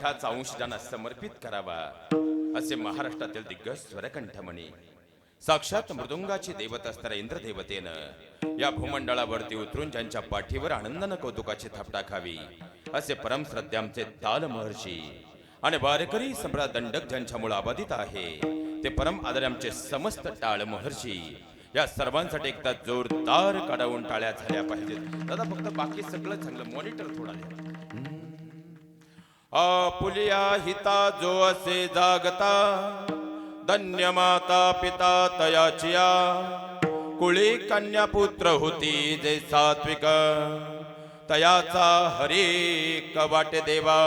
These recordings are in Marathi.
ठाचा अंश ज्यांना समर्पित करावा असे महाराष्ट्रातील दिग्गज स्वरकंठ म्हणे साक्षात मृदुंगाची देवत असणाऱ्या इंद्रदेवतेनं या भूमंडळावरती उतरून ज्यांच्या पाठीवर आनंदानं कौतुकाची थापटा खावी असे परमश्रद्धांचे ताल महर्षी आणि वारकरी सम्राट दंडक ज्यांच्यामुळे अबाधित आहे ते परम आदरांचे समस्त टाळ महर्षी या सर्वांसाठी एकदा जोरदार काढावून टाळ्या झाल्या पाहिजेत. दादा फक्त बाकी सगळं चांगलं मॉनिटर थोडा आपुलिया हिता जो असे जागता धन्य माता पिता तयाचिया कुळी कन्या पुत्र होती जे सात्विक तयाचा हरी कवाट देवा.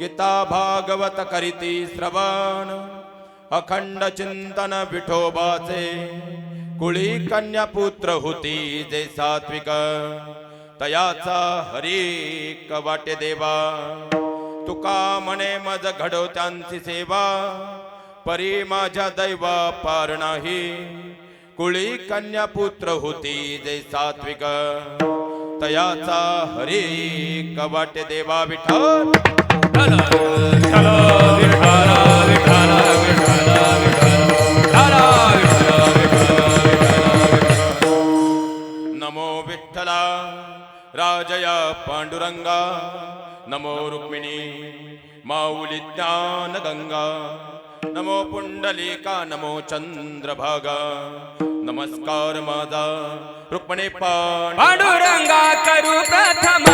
गीता भागवत करीती श्रवण अखंड चिंतन विठोबाचे कुळी कन्या पुत्र होती जे सात्विक तयाचा हरी कवाटे देवा. तुका म्हणे मज घडव त्यांची सेवा. परी माझ्या दैवा पार नाही. कुळी कन्या पुत्र होती जे सात्विक. तयाचा हरी कवाट देवा विठ्ठल. नमो विठ्ठला राजया पांडुरंगा. नमो रुक्मिणी माऊली ज्ञान गंगा नमो पुंडलिका नमो चंद्रभागा नमस्कार माझा रुक्मिणी पांड पांडुरंगा करू प्रथम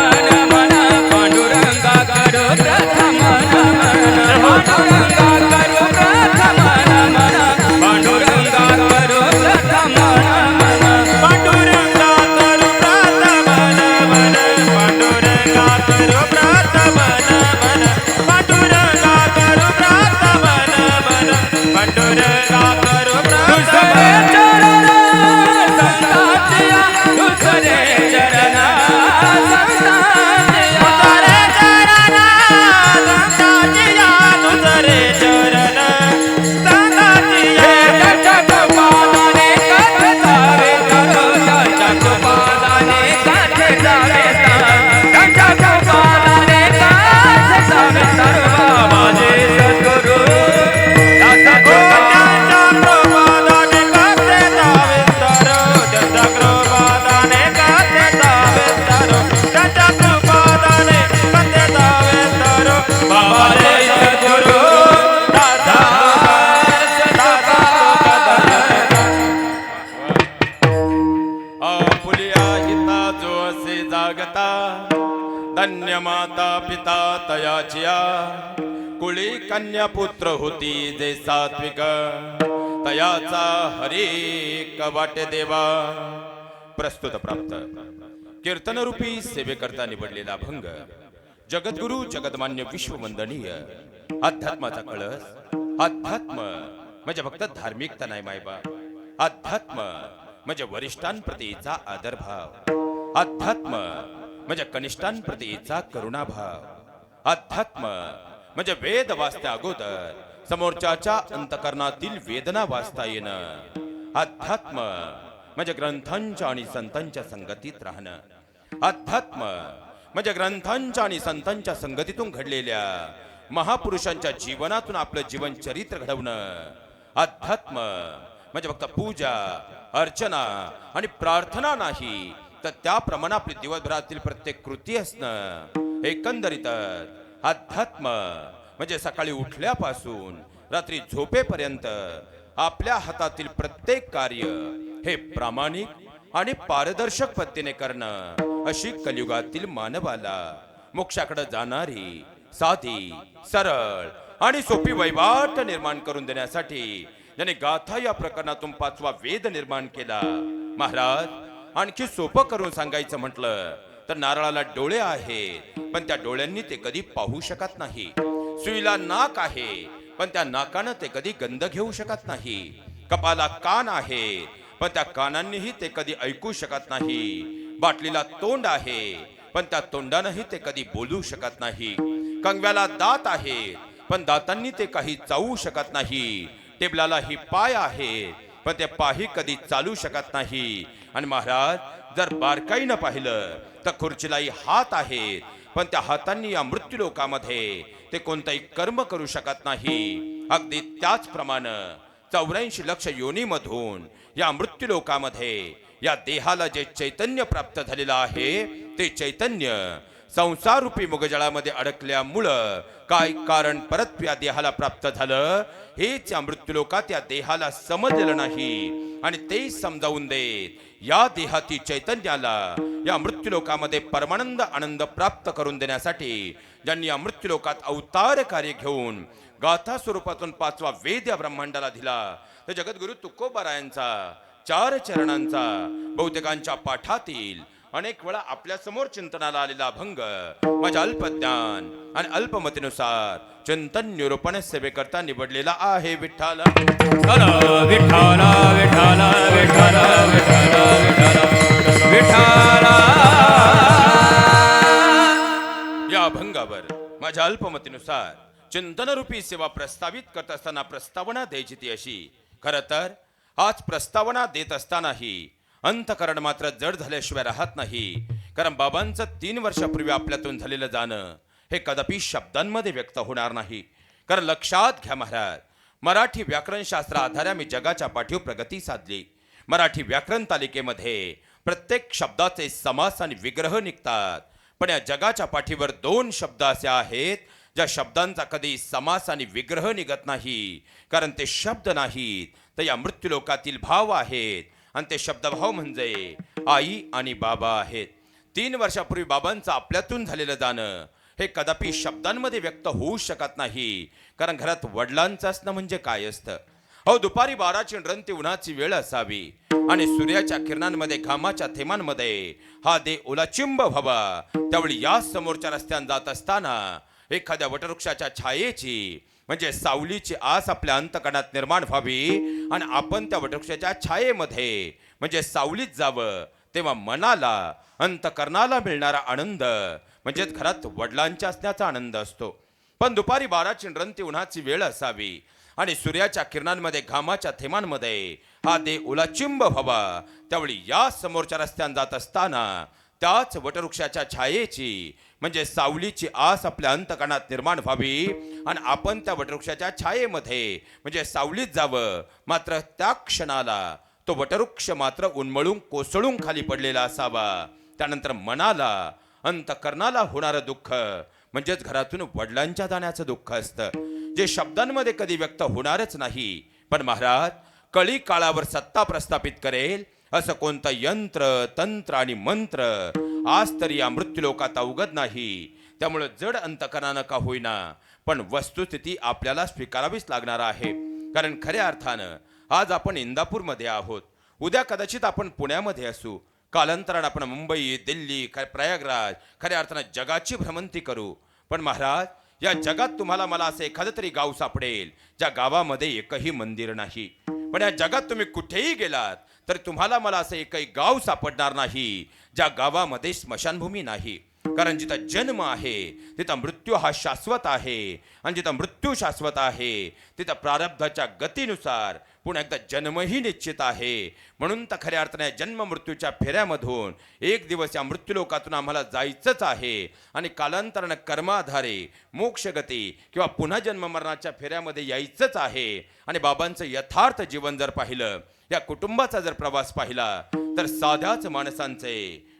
पांडुरंगा करू प्रथम पांडुरंगा करू मुली कन्यापुत्र होती जे सात्विक? तयाचा हरी कवाटे देवा. प्रस्तुत प्राप्त. कीर्तनरूपी सेवेकरता निवडलेला भंग. जगद्गुरु जगदमान्य विश्ववंदनीय अध्यात्माचा कळस. अध्यात्म म्हणजे फक्त धार्मिकता नाही मायबा. अध्यात्म म्हणजे वरिष्ठांप्रतीचा आदरभाव. अध्यात्म म्हणजे कनिष्ठांप्रतीचा करुणाभाव. अध्यात्म म्हणजे वेद वाचत्या अगोदर समोरच्याच्या अंतकरणातील वेदना वाचता येणं अध्यात्म म्हणजे ग्रंथांच्या आणि संतांच्या संगतीत राहणं. अध्यात्म म्हणजे ग्रंथांच्या आणि संतांच्या संगतीतून घडलेल्या महापुरुषांच्या जीवनातून आपलं जीवन चरित्र घडवणं. अध्यात्म म्हणजे फक्त पूजा अर्चना आणि प्रार्थना नाही तर त्याप्रमाणे आपली दिवसभरातील प्रत्येक कृती असणं. एकंदरीत अध्यात्म म्हणजे सकाळी उठल्यापासून रात्री झोपेपर्यंत आपल्या हातातील प्रत्येक कार्य हे प्रामाणिक आणि पारदर्शक पद्धतीने करणं अशी कलियुगातील मानवाला मोक्षाकडे जाणारी साधी सरळ आणि सोपी वैवाट निर्माण करून देण्यासाठी ज्याने गाथा या प्रकरणातून पाचवा वेद निर्माण केला. महाराज आणखी सोपं करून सांगायचं म्हटलं तर नारळाला डोळे आहेत पण त्या डोळ्यांनी ते कधी पाहू शकत नाही. सुईला नाक आहे पण त्या नाकानं ते कधी गंध घेऊ शकत नाही. कपाला कान आहे पण त्या कानांनीही ते कधी ऐकू शकत नाही. बाटलीला तोंड आहे पण त्या तोंडानंही ते कधी बोलू शकत नाही. कंगव्याला दात आहे पण दातांनी ते काही चावू शकत नाही. टेबलाला ही पाय आहे पण ते पाही कधी चालू शकत नाही. आणि महाराज जर बारकाईनं पाहिलं तर खुर्चीलाही हात आहेत पण त्या हातांनी या मृत्यूलोकामध्ये ते कोणताही कर्म करू शकत नाही. अगदी त्याचप्रमाणे चौऱ्याऐंशी लक्ष योनीमधून या मृत्यूलोकामध्ये या देहाला जे चैतन्य प्राप्त झालेलं आहे ते चैतन्य संसारूपी मुगजळामध्ये अडकल्यामुळं काय कारण परत या देहाला प्राप्त झालं हेच या मृत्यूलोकात या देहाला समजलेलं नाही. आणि ते समजावून देत या देहाती चैतन्याला या मृत्यूलोकामध्ये परमानंद आनंद प्राप्त करून देण्यासाठी ज्यांनी या मृत्यूलोकात अवतार कार्य घेऊन गाथा स्वरूपातून पाचवा वेद या ब्रह्मांडाला दिला. तर जगद्गुरु तुकोबारायांचा चार चरणांचा बहुतेकांच्या पाठातील अनेक वेळा आपल्यासमोर चिंतनाला आलेला अभंग माझ्या अल्पज्ञान आणि अल्पमतीनुसार चिंतन निरूपण सेवेकरता निवडलेला आहे विठ्ठल. विठ्ठल विठ्ठल विठ्ठल विठ्ठल विठ्ठल. या अभंगावर माझ्या अल्पमतीनुसार चिंतनरूपी सेवा प्रस्तावित करत असताना प्रस्तावना द्यायची ती अशी खर तर आज प्रस्तावना देत असतानाही अंतकरण मात्र जड झाल्याशिवाय राहत नाही. कारण बाबांचं तीन वर्षापूर्वी आपल्यातून झालेलं जाणं हे कदापि शब्दांमध्ये व्यक्त होणार नाही. कारण लक्षात घ्या महाराज मराठी व्याकरणशास्त्र आधारे मी जगाच्या पाठीवर प्रगती साधली. मराठी व्याकरण तालिकेमध्ये प्रत्येक शब्दाचे समास आणि विग्रह निघतात. पण या जगाच्या पाठीवर दोन शब्द असे आहेत ज्या शब्दांचा कधी समास आणि विग्रह निघत नाही. कारण ते शब्द नाहीत तर या मृत्यूलोकातील भाव आहेत. आणि ते शब्दभाव म्हणजे आई आणि बाबा आहेत. तीन वर्षापूर्वी बाबांचं आपल्यातून झालेलं जाणं हे कदापि शब्दांमध्ये व्यक्त होऊ शकत नाही. कारण घरात वडिलांचं असणं म्हणजे काय असतं? हो दुपारी बाराची रंती उन्हाची वेळ असावी. आणि सूर्याच्या किरणांमध्ये घामाच्या थेमांमध्ये हा दे ओलाचिंब व्हावा. त्यावेळी या समोरच्या रस्त्यानं जात असताना एखाद्या वटवृक्षाच्या छायेची म्हणजे सावलीची आस आपल्या अंतकणात निर्माण व्हावी आणि आपण त्या वटवृक्षाच्या छायेमध्ये म्हणजे सावलीत जावं तेव्हा मनाला अंतकरणाला मिळणारा आनंद म्हणजेच घरात वडिलांच्या असण्याचा आनंद असतो. पण दुपारी बाराची रंती उन्हाची वेळ असावी आणि सूर्याच्या किरणांमध्ये घामाच्या थेमांमध्ये हा दे उलाचिंब व्हावा. त्यावेळी या समोरच्या रस्त्यानं जात असताना त्याच वटवृक्षाच्या छायेची म्हणजे सावलीची आस आपल्या अंतकणात निर्माण व्हावी आणि आपण त्या वटवृक्षाच्या छायेमध्ये म्हणजे सावलीत जावं. मात्र त्या क्षणाला तो वटवृक्ष मात्र उन्मळून कोसळून खाली पडलेला असावा. त्यानंतर मनाला अंतकरणाला होणारं दुःख म्हणजेच घरातून वडिलांच्या जाण्याचं दुःख असतं जे शब्दांमध्ये कधी व्यक्त होणारच नाही. पण महाराज कळी काळावर सत्ता प्रस्थापित करेल असं कोणतं यंत्र तंत्र आणि मंत्र आज तरी या मृत्यूलोकात अवगत नाही. त्यामुळे जड अंतकरणानं का होईना पण वस्तुस्थिती आपल्याला स्वीकारावीच लागणार आहे. कारण खऱ्या अर्थानं आज आपण इंदापूरमध्ये आहोत. उद्या कदाचित आपण पुण्यामध्ये असू. कालांतरानं आपण मुंबई दिल्ली प्रयागराज खऱ्या अर्थानं जगाची भ्रमंती करू. पण महाराज या जगात तुम्हाला मला असं एखादं तरी गाव सापडेल. ज्या गावामध्ये एकही मंदिर नाही. पण या जगात तुम्ही कुठेही गेलात तर तुम्हाला मला असं एकही गाव सापडणार नाही ज्या गावामध्ये स्मशानभूमी नाही. कारण जिथं जन्म आहे तिथं मृत्यू हा शाश्वत आहे. आणि जिथं मृत्यू शाश्वत आहे तिथं प्रारब्धाच्या गतीनुसार पुन्हा एकदा जन्मही निश्चित आहे. म्हणून तर खऱ्या अर्थाने जन्म मृत्यूच्या फेऱ्यामधून एक दिवस या मृत्यूलोकातून आम्हाला जायचंच आहे. आणि कालांतरानं कर्माधारे मोक्षगती किंवा पुन्हा जन्म मरणाच्या फेऱ्यामध्ये यायचंच आहे. आणि बाबांचं यथार्थ जीवन जर पाहिलं या कुटुंबाचा जर प्रवास पाहिला तर साध्याच माणसांचे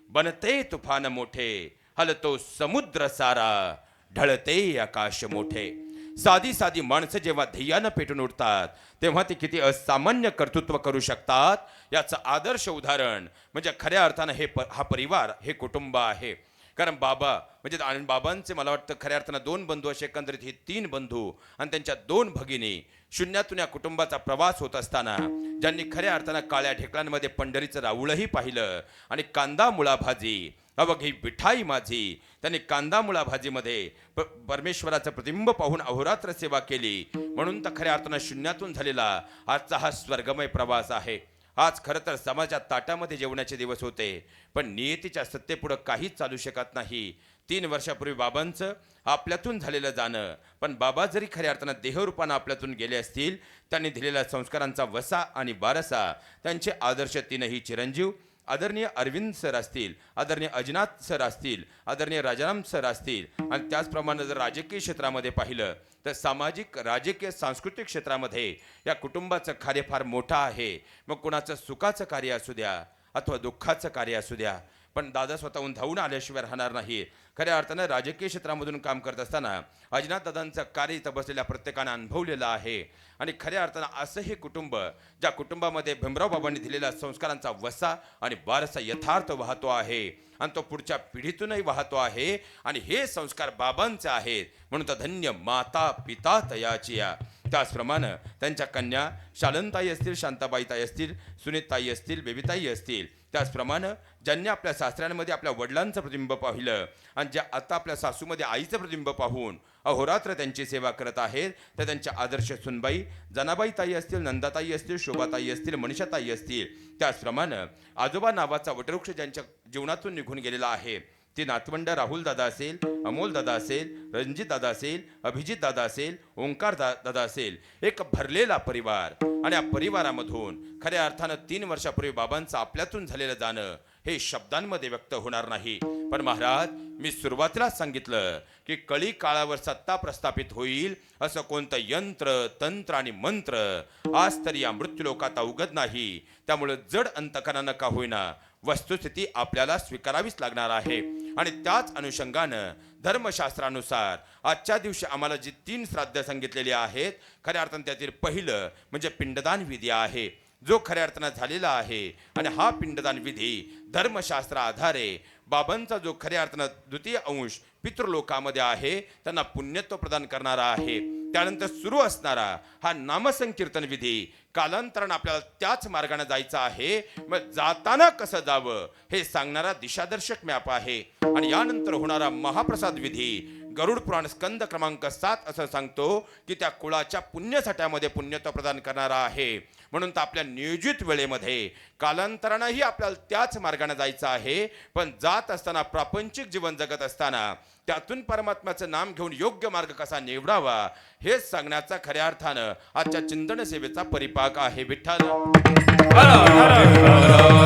बनते तुफान मोठे हलतो समुद्र सारा ढळते आकाश मोठे. साधी साधी माणसं जेव्हा ध्येयानं पेटून उठतात तेव्हा ती किती असामान्य कर्तृत्व करू शकतात याचं आदर्श उदाहरण म्हणजे खऱ्या अर्थानं हे प हा परिवार हे कुटुंब आहे. कारण बाबा म्हणजे आणि बाबांचे मला वाटतं खऱ्या अर्थानं दोन बंधू असे एकंदरीत हे तीन बंधू आणि त्यांच्या दोन भगिनी शून्यातून या कुटुंबाचा प्रवास होत असताना ज्यांनी खऱ्या अर्थानं काळ्या ढेकळांमध्ये पंढरीचं राऊळही पाहिलं आणि कांदा मुळा भाजी अवघी विठाई माझी त्यांनी कांदा मुळा भाजीमध्ये प- परमेश्वराचं प्रतिबिंब पाहून अहोरात्र सेवा केली. म्हणून तर खऱ्या अर्थानं शून्यातून झालेला आजचा हा स्वर्गमय प्रवास आहे. आज खरं तर समाजात ताटामध्ये जेवणाचे दिवस होते पण नियतीच्या सत्तेपुढं काहीच चालू शकत नाही. तीन वर्षापूर्वी बाबांचं आपल्यातून झालेलं जाणं पण बाबा जरी खऱ्या अर्थानं देहरूपानं आपल्यातून गेले असतील त्यांनी दिलेल्या संस्कारांचा वसा आणि बारसा त्यांचे आदर्श तीनही चिरंजीव आदरणीय अरविंद सर असतील आदरणीय अजिनाथ सर असतील आदरणीय राजाराम सर असतील. आणि त्याचप्रमाणे जर राजकीय क्षेत्रामध्ये पाहिलं तर सामाजिक राजकीय सांस्कृतिक क्षेत्रामध्ये या कुटुंबाचं कार्य फार मोठं आहे. मग कुणाचं सुखाचं कार्य असू द्या अथवा दुःखाचं कार्य असू द्या पण दादा स्वतःहून धावून आल्याशिवाय राहणार नाही. खऱ्या अर्थानं राजकीय क्षेत्रामधून काम करत असताना अजिनाथ दादांचं कार्य इथं बसलेल्या प्रत्येकानं अनुभवलेलं आहे. आणि खऱ्या अर्थानं असं हे कुटुंब ज्या कुटुंबामध्ये भीमराव बाबांनी दिलेल्या संस्कारांचा वसा आणि वारसा यथार्थ वाहतो आहे आणि तो पुढच्या पिढीतूनही वाहतो आहे आणि हे संस्कार बाबांचे आहेत. म्हणून तर धन्य माता पिता तयाची या. त्याचप्रमाणे त्यांच्या कन्या शालनताई असतील शांताबाईताई असतील सुनीताई असतील बेबीताई असतील त्याचप्रमाणे ज्यांनी आपल्या सासऱ्यांमध्ये आपल्या वडिलांचं प्रतिबिंब पाहिलं आणि ज्या आता आपल्या सासूमध्ये आईचं प्रतिबिंब पाहून अहोरात्र त्यांची सेवा करत आहेत तर त्यांच्या आदर्श सुनबाई जनाबाई ताई असतील नंदाताई असतील शोभाताई असतील मनीषाताई असतील. त्याचप्रमाणे आजोबा नावाचा वटवृक्ष ज्यांच्या जीवनातून निघून गेलेला आहे ते नातवंड राहुल दादा असेल अमोल दादा असेल रणजित दादा असेल अभिजित दादा असेल ओंकार दा दादा असेल एक भरलेला परिवार. आणि या परिवारामधून खऱ्या अर्थानं तीन वर्षापूर्वी बाबांचं आपल्यातून झालेलं जाणं हे शब्दांमध्ये व्यक्त होणार नाही. पण महाराज मी सुरुवातीला सांगितलं की कळी काळावर सत्ता प्रस्थापित होईल असं कोणतं यंत्र तंत्र आणि मंत्र आज तरी या मृत्यूलोकात अवगत नाही. त्यामुळे जड अंतकरानं का होईना वस्तुस्थिती आपल्याला स्वीकारावीच लागणार आहे. आणि त्याच अनुषंगानं धर्मशास्त्रानुसार आजच्या दिवशी आम्हाला जी तीन श्राद्ध सांगितलेली आहेत खऱ्या अर्थानं त्यातील पहिलं म्हणजे पिंडदान विधी आहे. जो खऱ्या अर्थानं झालेला आहे आणि हा पिंडदान विधी धर्मशास्त्र आधारे बाबांचा जो खऱ्या अर्थानं द्वितीय अंश पितृलोकामध्ये आहे त्यांना पुण्यत्व प्रदान करणारा आहे. त्यानंतर सुरू असणारा हा नामसंकीर्तन विधी कालांतरण आपल्याला त्याच मार्गाने जायचं आहे. मग जाताना कसं जावं हे सांगणारा दिशादर्शक मॅप आहे. आणि यानंतर होणारा महाप्रसाद विधी गरुड पुराण स्कंद क्रमांक सात असं सांगतो की त्या कुळाच्या पुण्यसाठ्यामध्ये पुण्यत्व प्रदान करणारा आहे म्हणून तर आपल्या नियोजित वेळेमध्ये कालांतरानंही आपल्याला त्याच मार्गाने जायचं आहे पण जात असताना प्रापंचिक जीवन जगत असताना त्यातून परमात्म्याचं नाम घेऊन योग्य मार्ग कसा निवडावा हेच सांगण्याचा खऱ्या अर्थानं आजच्या चिंतन सेवेचा परिपाक आहे विठ्ठल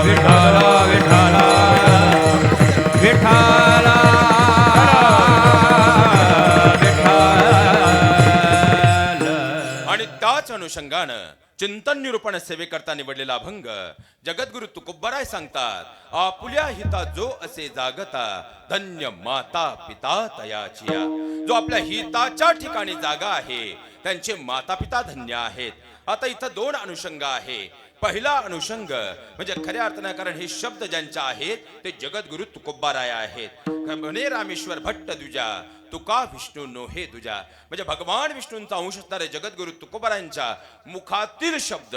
विठ्ठल विठ्ठल आणि अनुषंगानं चिंतन निरूपण सेवेकरता निवडलेला अभंग. जगद्गुरु तुकोबराय सांगतात आपुल्या हिता जो असे जागता धन्य माता पिता तयाचिया. जो आपल्या हिताच्या ठिकाणी जागा आहे त्यांचे माता पिता धन्य आहेत. आता इथं दोन अनुषंग आहे. पहिला अनुषंग म्हणजे खऱ्या अर्थानं कारण हे शब्द ज्यांच्या आहेत ते जगद्गुरु तुकोबाराय आहेत. रामेश्वर भट्ट दुजा तुका विष्णू नो हे तुझ्या. म्हणजे भगवान विष्णूंचा अंश असणारे जगद्गुरु तुकोबारांच्या मुखातील शब्द.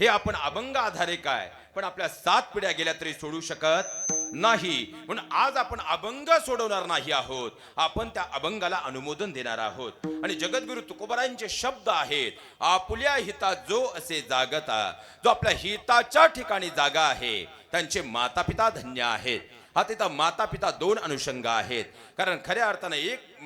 हे आपण अभंग आधारे काय? पण आपल्या सात पिढ्या गेल्या तरी सोडू शकत नाही. म्हणून आज आपण अभंग सोडवणार नाही आहोत. आपण त्या अभंगाला अनुमोदन देणार आहोत. आणि जगद्गुरु तुकोबारांचे शब्द आहेत आपुल्या हिता जो असे जागता जो आपल्या हिताच्या ठिकाणी जागा आहे त्यांचे माता पिता धन्य आहेत. हा तिथं माता पिता दोन अनुषंग आहेत. कारण खऱ्या अर्थानं एक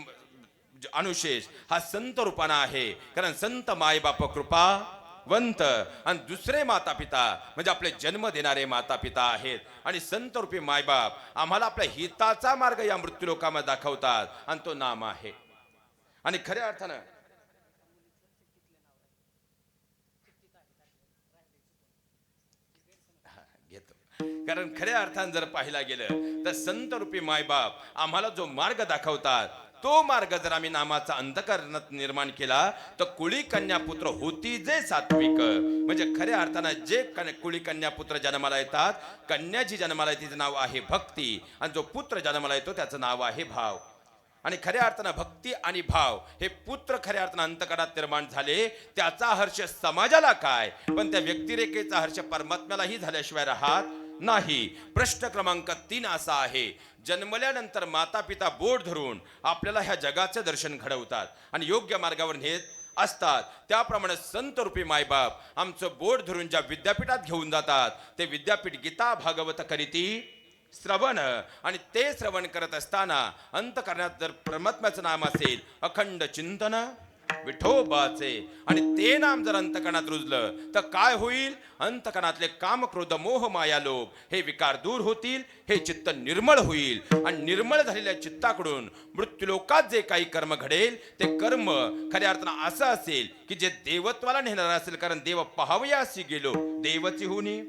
ज- अनुशेष हा संत रूपानं आहे. कारण संत मायबाप कृपा वंत. आणि दुसरे माता पिता म्हणजे आपले जन्म देणारे माता पिता आहेत. आणि संत रूपी मायबाप आम्हाला आपल्या हिताचा मार्ग या मृत्यूलोकामध्ये दाखवतात. आणि तो नाम आहे. आणि खऱ्या अर्थानं हा, घेतो कारण खऱ्या अर्थानं जर पाहिला गेलं तर संत रूपी मायबाप आम्हाला जो मार्ग दाखवतात तो मार्ग जर आम्ही नामाचा अंधकरणात निर्माण केला तर कुळी कन्यापुत्र होती जे सात्विक. म्हणजे खऱ्या अर्थानं जे कुळी कन्यापुत्र जन्माला येतात कन्या जी जन्माला येते तिचं नाव आहे भक्ती. आणि जो पुत्र जन्माला येतो त्याचं नाव आहे भाव. आणि खऱ्या अर्थानं भक्ती आणि भाव हे पुत्र खऱ्या अर्थानं अंतकडात निर्माण झाले त्याचा हर्ष समाजाला काय? पण त्या व्यक्तिरेखेचा हर्ष परमात्म्यालाही झाल्याशिवाय राहत नाही. प्रश्न क्रमांक तीन असा आहे. जन्मल्यानंतर माता पिता बोट धरून आपल्याला ह्या जगाचं दर्शन घडवतात आणि योग्य मार्गावर नेत असतात. त्याप्रमाणे संतरूपी मायबाप आमचं बोट धरून ज्या विद्यापीठात घेऊन जातात ते विद्यापीठ गीता भागवत करीती श्रवण. आणि ते श्रवण करत असताना अंत करण्यात जर परमात्म्याचं नाम असेल अखंड चिंतन. विठोबाचे. आणि ते नाम जर अंतकणात रुजलं तर काय होईल? अंतकणातले काम क्रोध मोह माया लोभ हे विकार दूर होतील हे चित्त निर्मळ होईल. आणि निर्मळ झालेल्या चित्ताकडून मृत्यूलोकात जे काही कर्म घडेल ते कर्म खऱ्या अर्थानं असं असेल की जे देवत्वाला नेणार असेल कारण देव पहावयासी गेलो देवची होणी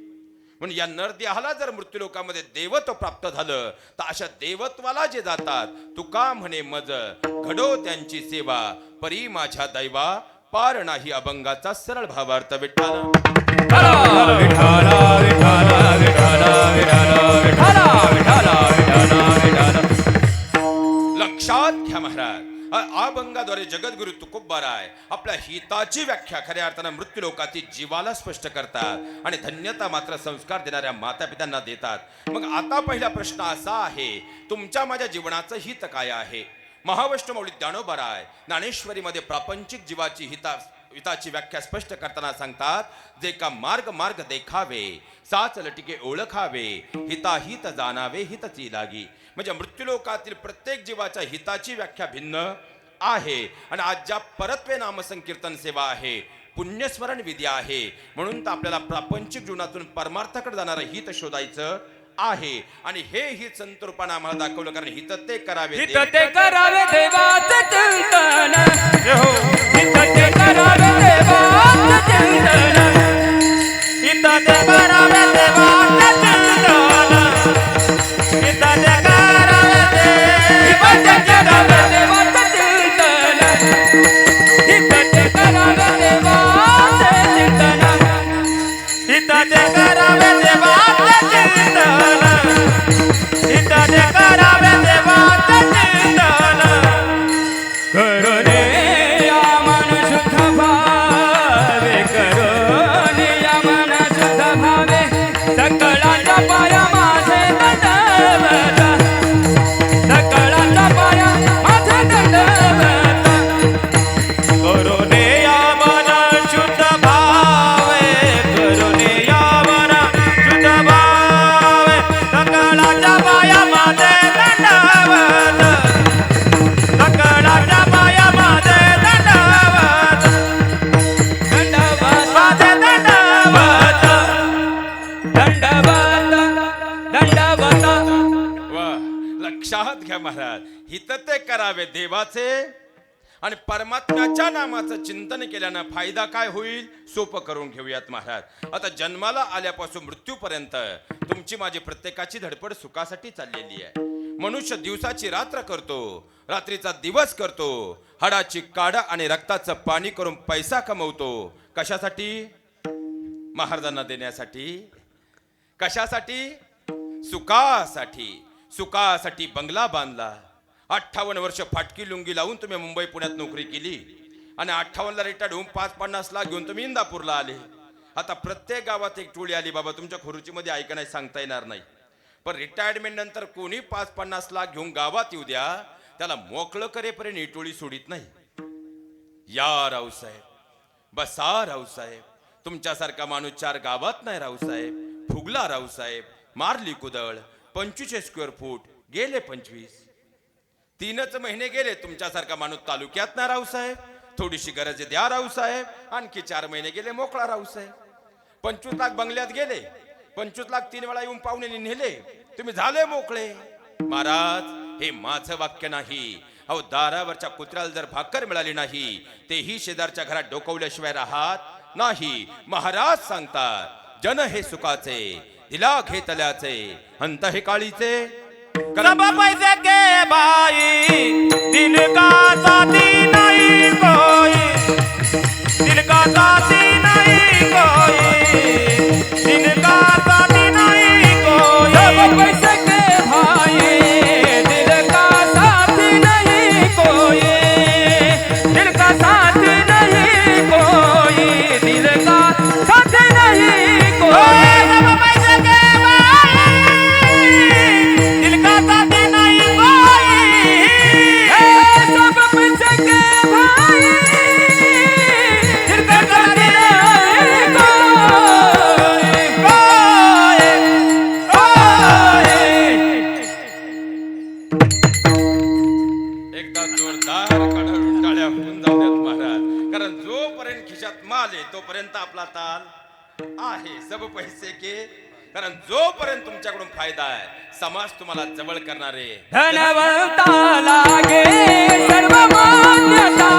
म्हणून या नरदेहाला जर मृत्यूलोकामध्ये देवत्व प्राप्त झालं तर अशा देवत्वाला जे जातात तुका म्हणे मज घडो त्यांची सेवा परी माझ्या दैवा पार नाही अभंगाचा सरळ भावार्थ विठ्ठल लक्षात घ्या महाराज. अभंगाद्वारे जगद्गुरु तुकोबाराय आपल्या हिताची व्याख्या खऱ्या अर्थानं मृत्यूलोकातील जीवाला स्पष्ट करतात आणि धन्यता मात्र संस्कार देणाऱ्या माता पित्यांना देतात. मग आता पहिला प्रश्न असा आहे तुमच्या माझ्या जीवनाचं हित काय आहे? महावैष्णवली ज्ञानोबाराय ज्ञानेश्वरीमध्ये प्रापंचिक जीवाची हिता हिताची व्याख्या स्पष्ट करताना सांगतात जे का मार्ग मार्ग देखावे साच लटिके ओळखावे हिताहित जाणावे हितची लागी. म्हणजे मृत्यूलोकातील प्रत्येक जीवाच्या हिताची व्याख्या भिन्न आहे. आणि आज ज्या परत्वे नामसंकीर्तन सेवा आहे पुण्यस्मरण विधी आहे म्हणून तर आपल्याला प्रापंचिक जीवनातून परमार्थाकडे जाणारं हित शोधायचं आहे. आणि हे हित संत रूपानं आम्हाला दाखवलं कारण हित ते करावे हित देव ते करावे देवाचे चिंतन. हित ते करावे देवाचे चिंतन. हित ते करावे देवाचे चिंतन. हित ते करावे ते बाप चिंतन चिंतन करावे आणि परमात्म्याच्या नामाचं चिंतन केल्यानं फायदा काय होईल? सोपं करून घेऊयात महाराज. आता जन्माला आल्यापासून मृत्यूपर्यंत तुमची माझी प्रत्येकाची धडपड सुखासाठी चाललेली आहे. मनुष्य दिवसाची रात्र करतो रात्रीचा दिवस करतो हाडाची काडा आणि रक्ताचं पाणी करून पैसा कमवतो. कशासाठी? महाराजांना देण्यासाठी. कशासाठी? सुखासाठी. सुखासाठी बंगला बांधला. अठ्ठावन्न वर्ष फाटकी लुंगी लावून तुम्ही मुंबई पुण्यात नोकरी केली. आणि अठ्ठावन्नला रिटायर्ड होऊन पाच पन्नास लाख घेऊन तुम्ही इंदापूरला आले. आता प्रत्येक गावात एक टोळी आली बाबा तुमच्या खुर्चीमध्ये ऐका नाही सांगता येणार नाही. पण रिटायरमेंट नंतर कोणी पाच पन्नास लाख घेऊन गावात येऊ द्या त्याला मोकळं करेपर्यंत ही टोळी सोडित नाही. या रावसाहेब बसा रावसाहेब तुमच्यासारखा माणूस चार गावात नाही रावसाहेब फुगला रावसाहेब मारली कुदळ. पंचवीस स्क्वेअर फूट गेले पंचवीस. तीनच महिने गेले तुमच्यासारखा माणूस तालुक्यात ना रावसाहेब थोडीशी गरज द्या रावसाहेब आणखी चार महिने गेले मोकळा रावसाहेब पंचवीस लाख बंगल्यात गेले. पंचवीस लाख तीन वेळा येऊन पाहुणे नेले. तुम्ही झाले मोकळे. महाराज हे माझं वाक्य नाही. अहो दारावरच्या कुत्र्याला जर भाकर मिळाली नाही तेही शेजारच्या घरात डोकवल्याशिवाय राहत नाही. महाराज सांगतात जन हे सुखाचे दिला घेतल्याचे अंत हे काळीचे. सब पैसे के भाई दिल का साथी नहीं कोई दिल का साथी नहीं कोई दिल का साथी नहीं कोई सब पैसे एकदा जोरदार कडळून टाळ्या होऊन जाऊयात महाराज. कारण जोपर्यंत खिशात माल आहे तोपर्यंत आपला ताल आहे. सब पैसे के. कारण जोपर्यंत तुमच्याकडून फायदा आहे समाज तुम्हाला जवळ करणारे. धनवंता लागे सर्व मान्यता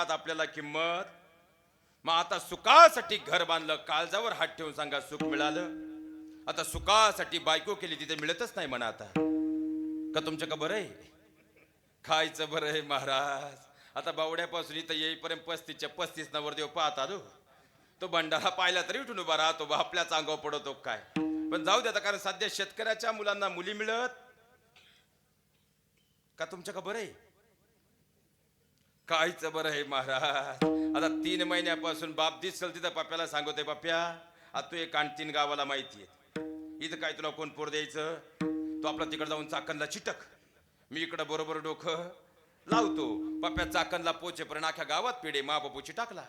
सुखात आपल्याला किंमत? मग आता सुखासाठी घर बांधलं काळजावर हात ठेवून सांगा सुख मिळालं. आता सुखासाठी बायको केली तिथे मिळतच नाही म्हणा आता. का तुमच्या का बरं आहे? खायचं बरं आहे महाराज. आता बावड्यापासून इथं येईपर्यंत पस्तीसच्या पस्तीस नवरदेव पाहता दो तो भंडारा पाहिला तरी उठून उभा राहतो बा आपल्याच अंगावर पडतो काय. पण जाऊ दे आता कारण सध्या शेतकऱ्याच्या मुलांना मुली मिळत. का तुमच्या का बरं आहे? कायचं बरं आहे महाराज. आता तीन महिन्यापासून बाप दिसल तिथं पप्याला सांगतोय पप्या आता तू एक आणतीन गावाला माहिती आहे. इथं काय तुला कोण पोर द्यायचं? तो आपला तिकडे जाऊन चाकणला चिटक. मी इकडं बरोबर डोकं लावतो. पप्या चाकणला पोचेपर्यंत अख्या गावात पिढे मा बापूची टाकला.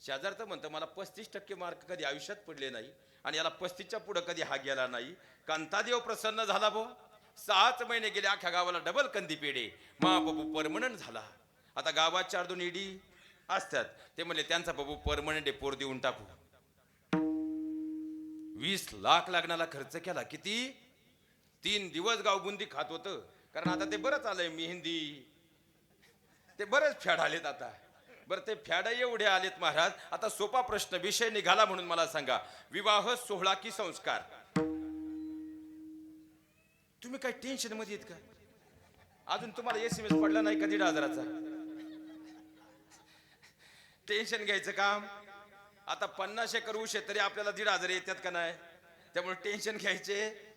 शेजार तर म्हणतं मला पस्तीस टक्के मार्क कधी आयुष्यात पडले नाही आणि याला पस्तीसच्या पुढं कधी हा गेला नाही. कांतादेव प्रसन्न झाला बो सहाच महिने गेले अख्ख्या गावाला डबल कंदी पेढे. मा बापू परमनंट झाला. आता गावात चार दोन इडी असतात. ते म्हणले त्यांचा बाबू परमनंट पोर देऊन टाकू. वीस लाख लागण्याला खर्च केला. किती? तीन दिवस गाव बुंदी खात होतं. कारण आता ते बरंच आलंय मेहंदी. ते बरेच फॅड आलेत आता. बरं ते फॅड एवढे आलेत महाराज. आता सोपा प्रश्न विषय निघाला म्हणून मला सांगा. विवाह सोहळा की संस्कार? तुम्ही काय टेन्शनमध्ये येत का? अजून तुम्हाला एस एम एस पडला नाही का दीड हजाराचा? टेन्शन घ्यायचं काम. आता पन्नास एकर ऊस आहे तरी आपल्याला दीड हजार येतात का नाही? त्यामुळे टेन्शन घ्यायचे.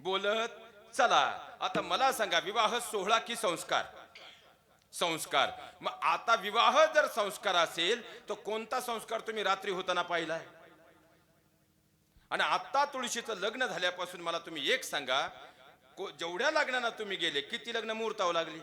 बोलत चला आता मला सांगा विवाह सोहळा की संस्कार? संस्कार. मग आता विवाह जर संस्कार असेल तर कोणता संस्कार तुम्ही रात्री होताना पाहिलाय? आणि आता तुळशीचं लग्न झाल्यापासून मला तुम्ही एक सांगा को- जेवढ्या लग्नांना तुम्ही गेले किती लग्न मुहूर्तावं लागली?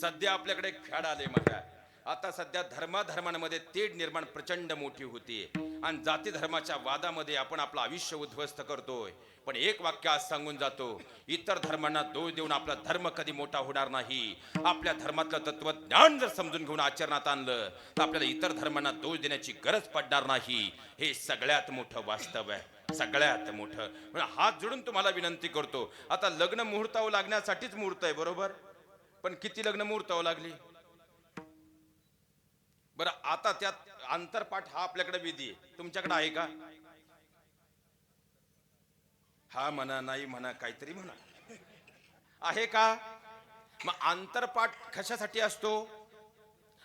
सध्या आपल्याकडे एक फॅड आले माझ्या आता सध्या धर्माधर्मांमध्ये तेढ निर्माण प्रचंड मोठी होती आणि जाती धर्माच्या वादामध्ये आपण आपलं आयुष्य उद्ध्वस्त करतोय. पण एक वाक्य आज सांगून जातो इतर धर्मांना दोष देऊन आपला धर्म कधी मोठा होणार नाही. आपल्या धर्मातलं तत्वज्ञान जर समजून घेऊन आचरणात आणलं तर आपल्याला इतर धर्मांना दोष देण्याची गरज पडणार नाही. हे सगळ्यात मोठं वास्तव आहे. सगळ्यात मोठं. म्हणून हात जोडून तुम्हाला विनंती करतो आता लग्न मुहूर्तावर लागण्यासाठीच मुहूर्त आहे बरोबर? पण किती लग्न मुहूर्तावर लागली? बरं आता त्यात आंतरपाठ हा आपल्याकडे विधी आहे. तुमच्याकडे आहे का? हा म्हणा नाही म्हणा काहीतरी म्हणा. आहे का? मग आंतरपाठ कशासाठी असतो?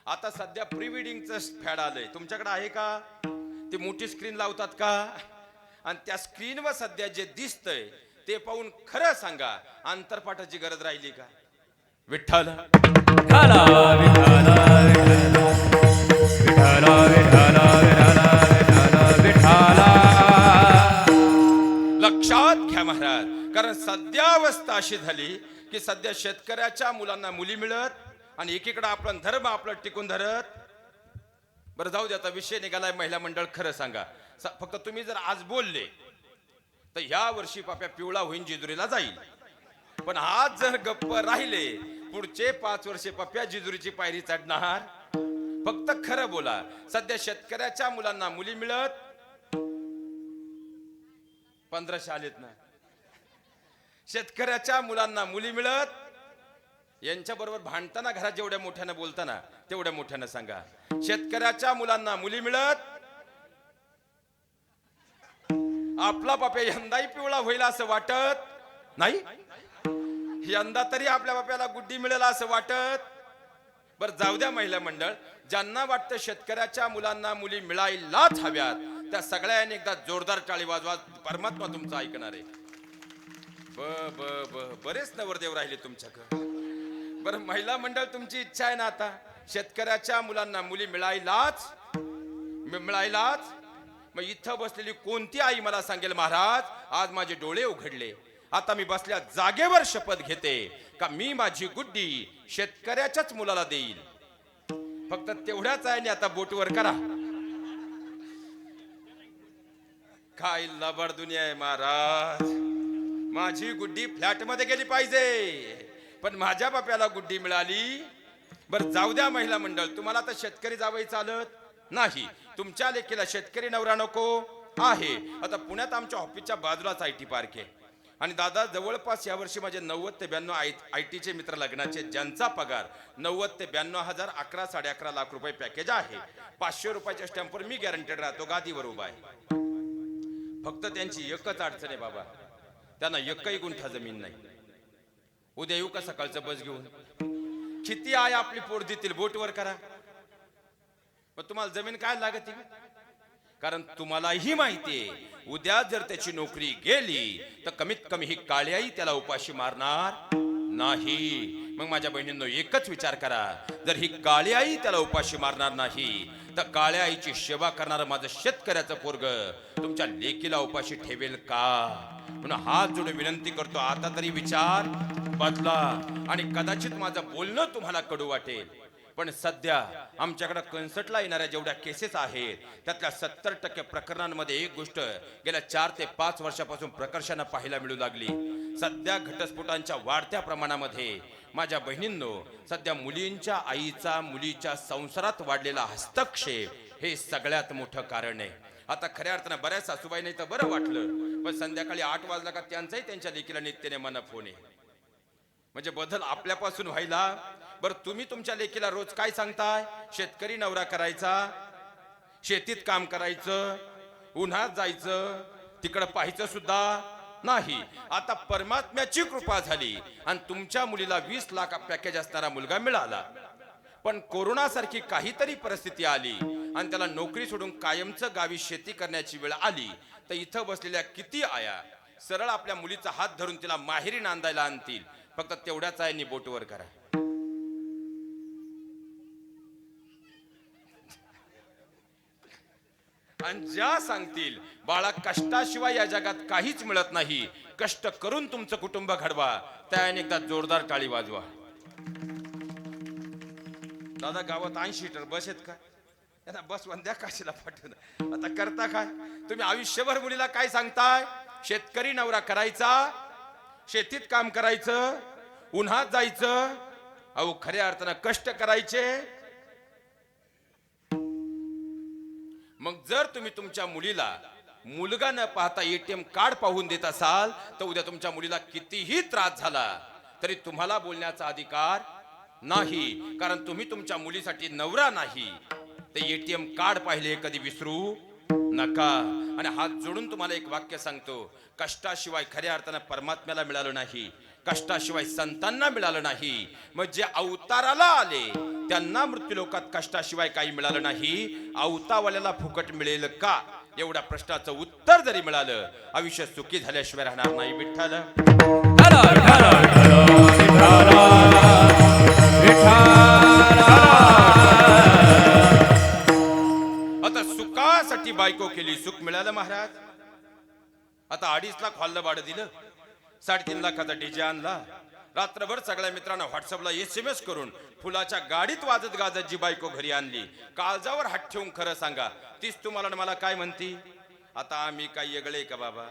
आता सध्या प्री वेडिंगचं फॅड आलंय. तुमच्याकडे आहे का? ते मोठी स्क्रीन लावतात का? आणि त्या स्क्रीनवर सध्या जे दिसतंय ते पाहून खरं सांगा आंतरपाठाची गरज राहिली का? विठ्ठल लक्षात घ्या महाराज कारण सध्या अवस्था अशी झाली की सध्या शेतकऱ्याच्या मुलांना मुली मिळत आणि एकीकडे आपण धर्म आपलं टिकून धरत. बरं जाऊ दे आता विषय निघालाय महिला मंडळ खरं सांगा. फक्त तुम्ही जर आज बोलले तर ह्या वर्षी पाप्या पिवळा होईन जेजुरीला जाईल. पण आज जर गप्प राहिले पुढचे पाच वर्षे पप्या जिजुरीची पायरी चढणार. फक्त खरं बोला. सध्या शेतकऱ्याच्या मुलांना मुली मिळत? पंधराशे आलेत ना. शेतकऱ्याच्या मुलांना मुली मिळत? यांच्या बरोबर भांडताना घरात जेवढ्या मोठ्यानं बोलताना तेवढ्या मोठ्यानं सांगा. शेतकऱ्याच्या मुलांना मुली मिळत? आपला बाप्या यंदाही पिवळा होईल असं वाटत? नाही? यंदा तरी आपल्या बाप्याला गुड्डी मिळेल असं वाटत? बरं जाऊ द्या महिला मंडळ. ज्यांना वाटतं शेतकऱ्याच्या मुलांना मुली मिळायलाच हव्यात त्या सगळ्यांनी एकदा जोरदार टाळी वाजवा. परमात्मा तुमचं ऐकणार आहे. ब ब ब बरेच नवरदेव राहिले तुमच्याकडं. बर महिला मंडळ तुमची इच्छा आहे ना आता? शेतकऱ्याच्या मुलांना मुली मिळायलाच मिळायलाच. मग इथं बसलेली कोणती आई मला सांगेल महाराज? आज माझे डोळे उघडले. आता मी बसल्या जागेवर शपथ घेते का मी माझी गुड्डी शेतकऱ्याच्याच मुलाला देईल फक्त तेवढ्याच आहे आता बोटवर करा. काय लबड दुनिया आहे महाराज. माझी गुड्डी फ्लॅटमध्ये गेली पाहिजे. पण माझ्या बाप्याला गुड्डी मिळाली. बर जाऊ द्या महिला मंडळ तुम्हाला तर शेतकरी जावई चालत नाही. तुमच्या लेखीला शेतकरी नवरा नको आहे. आता पुण्यात आमच्या ऑफिसच्या बाजूलाच आय टी पार्क आहे. आणि दादा जवळपास यावर्षी माझे नव्वद ते ब्याण्णव आय आय टीचे मित्र लग्नाचे ज्यांचा पगार नव्वद ते ब्याण्णव हजार अकरा साडे अकरा लाख रुपये पॅकेज आहे. पाचशे रुपयाच्या स्टॅम्पवर मी गॅरंटेड राहतो गादीवर उभा आहे. फक्त त्यांची एकच अडचण आहे बाबा. त्यांना एकही गुंठा जमीन नाही. उद्या येऊ का सकाळचं बस घेऊन? किती आहे आपली पोट देतील? बोटवर करा. मग तुम्हाला जमीन काय लागत? कारण तुम्हालाही आहे उद्या जर त्याची नोकरी गेली तर कमीत कमी ही काळ्याही त्याला उपाशी मारणार नाही. मग माझ्या बहिणींनो एकच विचार करा. जर ही काळी आई त्याला उपाशी मारणार नाही तर काळ्या आईची सेवा करणारं माझं शेतकऱ्याचं पोरग तुमच्या लेकीला उपाशी ठेवेल का? म्हणून हात जोडून विनंती करतो आता तरी विचार बदला. आणि कदाचित माझं बोलणं तुम्हाला कडू वाटेल. पण सध्या आमच्याकडे कन्सर्टला येणाऱ्या जेवढ्या केसेस आहेत त्यातल्या सत्तर टक्के प्रकरणांमध्ये एक गोष्ट गेल्या चार ते पाच वर्षापासून प्रकर्षानं पाहायला मिळू लागली. सध्या घटस्फोटांच्या वाढत्या प्रमाणामध्ये माझ्या बहिणींनो सध्या मुलींच्या आईचा मुलीच्या संसारात वाढलेला हस्तक्षेप हे सगळ्यात मोठं कारण आहे. आता खऱ्या अर्थानं बऱ्याच सासूबाई नाही तर बरं वाटलं पण संध्याकाळी आठ वाजला का त्यांचाही त्यांच्या लेकीला नित्यने फोन होणे म्हणजे बदल आपल्यापासून व्हायला. बरं तुम्ही तुमच्या लेकीला रोज काय सांगताय? शेतकरी नवरा करायचा शेतीत काम करायचं उन्हात जायचं तिकडं पाहायचं सुद्धा नाही. आता परमात्म्याची कृपा झाली आणि तुमच्या मुलीला वीस लाख पॅकेज असणारा मुलगा मिळाला. पण कोरोना सारखी काहीतरी परिस्थिती आली आणि त्याला नोकरी सोडून कायमचं गावी शेती करण्याची वेळ आली. तर इथं बसलेल्या किती आया? सरळ आपल्या मुलीचा हात धरून तिला माहेरी नांदायला आणतील. फक्त तेवढ्याच नि बोटवर करा. आणि ज्या सांगतील बाळा कष्टाशिवाय या जगात काहीच मिळत नाही. कष्ट करून तुमचं कुटुंब घडवा. त्याने एकदा जोरदार टाळी वाजवा. दादा गावात ऐंशी सीटर बस आहेत का? यांना बस वंद्या काशीला पाठवून. आता करता काय? तुम्ही आयुष्यभर मुलीला काय सांगताय? शेतकरी नवरा करायचा शेतीत काम करायचं उन्हात जायचं. अहो खऱ्या अर्थानं कष्ट करायचे. मग जर तुम्ही तुमच्या मुलीला मुलगा न पाहता एटीएम कार्ड पाहून देत असाल तर उद्या तुमच्या मुलीला कितीही त्रास झाला तरी तुम्हाला बोलण्याचा अधिकार नाही. कारण तुम्ही तुमच्या मुलीसाठी नवरा नाही. ते एटीएम कार्ड पाहिले कधी विसरू नका. आणि हात जोडून तुम्हाला एक वाक्य सांगतो. कष्टाशिवाय खऱ्या अर्थानं परमात्म्याला मिळालं नाही. कष्टाशिवाय संतांना मिळालं नाही मग जे अवताराला आले त्यांना मृत्यूलोकात कष्टाशिवाय काही मिळालं नाही अवतावाल्याला फुकट मिळेल का एवढ्या प्रश्नाचं उत्तर जरी मिळालं आयुष्य सुखी झाल्याशिवाय राहणार नाही विठ्ठल आता सुखासाठी बायको केली सुख मिळालं महाराज आता अडीच लाख हॉल्ल भाडं दिलं साडेतीन लाखाचा डीजे आणला. रात्रभर सगळ्या मित्रांना व्हॉट्सअपला एस एम एस करून फुलाच्या गाडीत वाजत गाजत जी बायको घरी आणली. काळजावर हात ठेवून खरं सांगा. तीच तुम्हाला आणि मला काय म्हणती? आता आम्ही काय येगळे का बाबा?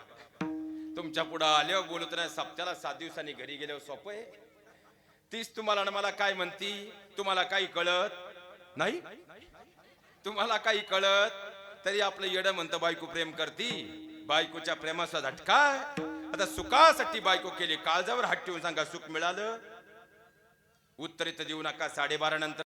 तुमच्या पुढं आल्यावर बोलत नाही सप्त्याला सात दिवसांनी घरी गेल्यावर सोपं आहे. तीच तुम्हाला आणि मला काय म्हणती? तुम्हाला काही कळत नाही? तुम्हाला काही कळत? तरी आपलं येडं म्हणतं बायको प्रेम करती. बायकोच्या प्रेमाचा झटका. आता सुखासाठी बायको केली काळजावर हात ठेवून सांगा सुख मिळालं? उत्तरित देऊ नका साडेबारा नंतर